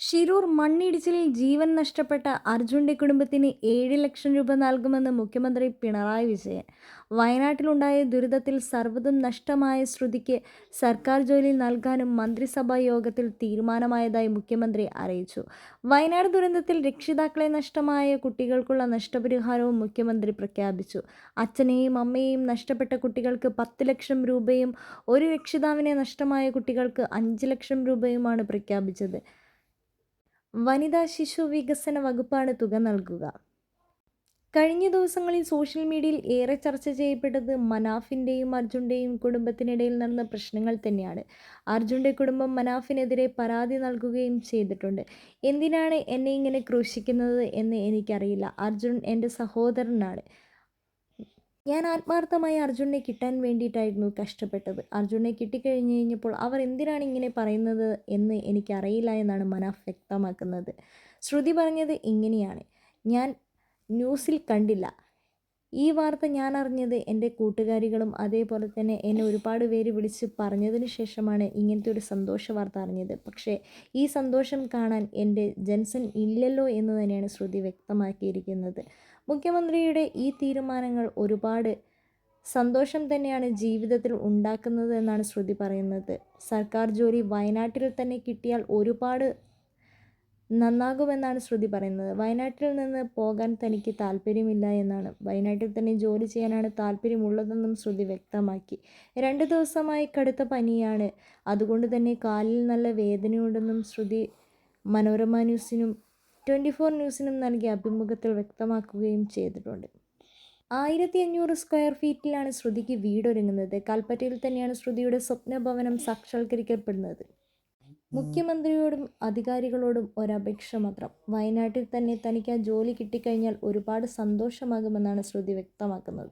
ഷിരൂർ മണ്ണിടിച്ചിലിൽ ജീവൻ നഷ്ടപ്പെട്ട അർജുന്റെ കുടുംബത്തിന് ഏഴ് ലക്ഷം രൂപ നൽകുമെന്ന് മുഖ്യമന്ത്രി പിണറായി വിജയൻ. വയനാട്ടിലുണ്ടായ ദുരിതത്തിൽ സർവതും നഷ്ടമായ ശ്രുതിക്ക് സർക്കാർ ജോലി നൽകാനും മന്ത്രിസഭാ യോഗത്തിൽ തീരുമാനമായതായി മുഖ്യമന്ത്രി അറിയിച്ചു. വയനാട് ദുരന്തത്തിൽ രക്ഷിതാക്കളെ നഷ്ടമായ കുട്ടികൾക്കുള്ള നഷ്ടപരിഹാരവും മുഖ്യമന്ത്രി പ്രഖ്യാപിച്ചു. അച്ഛനെയും അമ്മയെയും നഷ്ടപ്പെട്ട കുട്ടികൾക്ക് പത്ത് ലക്ഷം രൂപയും ഒരു രക്ഷിതാവിനെ നഷ്ടമായ കുട്ടികൾക്ക് അഞ്ച് ലക്ഷം രൂപയുമാണ് പ്രഖ്യാപിച്ചത്. വനിതാ ശിശു വികസന വകുപ്പാണ് തുക നൽകുക. കഴിഞ്ഞ ദിവസങ്ങളിൽ സോഷ്യൽ മീഡിയയിൽ ഏറെ ചർച്ച ചെയ്യപ്പെട്ടത് മനാഫിന്റെയും അർജുന്റെയും കുടുംബത്തിനിടയിൽ നടന്ന പ്രശ്നങ്ങൾ തന്നെയാണ്. അർജുന്റെ കുടുംബം മനാഫിനെതിരെ പരാതി നൽകുകയും ചെയ്തിട്ടുണ്ട്. എന്തിനാണ് എന്നെ ഇങ്ങനെ ക്രൂശിക്കുന്നത് എന്ന് എനിക്കറിയില്ല. അർജുൻ എന്റെ സഹോദരനാണ്. ഞാൻ ആത്മാർത്ഥമായി അർജുനെ കിട്ടാൻ വേണ്ടിയിട്ടായിരുന്നു കഷ്ടപ്പെട്ടത്. അർജുനെ കിട്ടിക്കഴിഞ്ഞ് കഴിഞ്ഞപ്പോൾ അവർ എന്തിനാണ് ഇങ്ങനെ പറയുന്നത് എന്ന് എനിക്കറിയില്ല എന്നാണ് മനാഫ് വ്യക്തമാക്കുന്നത്. ശ്രുതി പറഞ്ഞത് ഇങ്ങനെയാണ്. ഞാൻ ന്യൂസിൽ കണ്ടില്ല. ഈ വാർത്ത ഞാൻ അറിഞ്ഞത് എന്റെ കൂട്ടുകാരികളും അതേപോലെ തന്നെ എന്നെ ഒരുപാട് പേര് വിളിച്ച് പറഞ്ഞതിന് ശേഷമാണ് ഇങ്ങനത്തെ ഒരു സന്തോഷ വാർത്ത അറിഞ്ഞത്. പക്ഷേ ഈ സന്തോഷം കാണാൻ എന്റെ ജൻസൺ ഇല്ലല്ലോ എന്ന് തന്നെയാണ് ശ്രുതി വ്യക്തമാക്കിയിരിക്കുന്നത്. മുഖ്യമന്ത്രിയുടെ ഈ തീരുമാനങ്ങൾ ഒരുപാട് സന്തോഷം തന്നെയാണ് ജീവിതത്തിൽ ഉണ്ടാക്കുന്നത് എന്നാണ് ശ്രുതി പറയുന്നത്. സർക്കാർ ജോലി വയനാട്ടിൽ തന്നെ കിട്ടിയാൽ ഒരുപാട് നന്നാകുമെന്നാണ് ശ്രുതി പറയുന്നത്. വയനാട്ടിൽ നിന്ന് പോകാൻ തനിക്ക് താല്പര്യമില്ല എന്നാണ്. വയനാട്ടിൽ തന്നെ ജോലി ചെയ്യാനാണ് താല്പര്യമുള്ളതെന്നും ശ്രുതി വ്യക്തമാക്കി. രണ്ട് ദിവസമായി കടുത്ത പനിയാണ്. അതുകൊണ്ട് തന്നെ കാലിൽ നല്ല വേദനയുണ്ടെന്നും ശ്രുതി മനോരമ ന്യൂസിനും ട്വന്റി ഫോർ ന്യൂസിനും നൽകിയ അഭിമുഖത്തിൽ വ്യക്തമാക്കുകയും ചെയ്തിട്ടുണ്ട്. ആയിരത്തി അഞ്ഞൂറ് സ്ക്വയർ ഫീറ്റിലാണ് ശ്രുതിക്ക് വീടൊരുങ്ങുന്നത്. കൽപ്പറ്റയിൽ തന്നെയാണ് ശ്രുതിയുടെ സ്വപ്നഭവനം സാക്ഷാത്കരിക്കപ്പെടുന്നത്. മുഖ്യമന്ത്രിയോടും അധികാരികളോടും ഒരപേക്ഷ മാത്രം. വയനാട്ടിൽ തന്നെ തനിക്ക് ആ ജോലി കിട്ടിക്കഴിഞ്ഞാൽ ഒരുപാട് സന്തോഷമാകുമെന്നാണ് ശ്രുതി വ്യക്തമാക്കുന്നത്.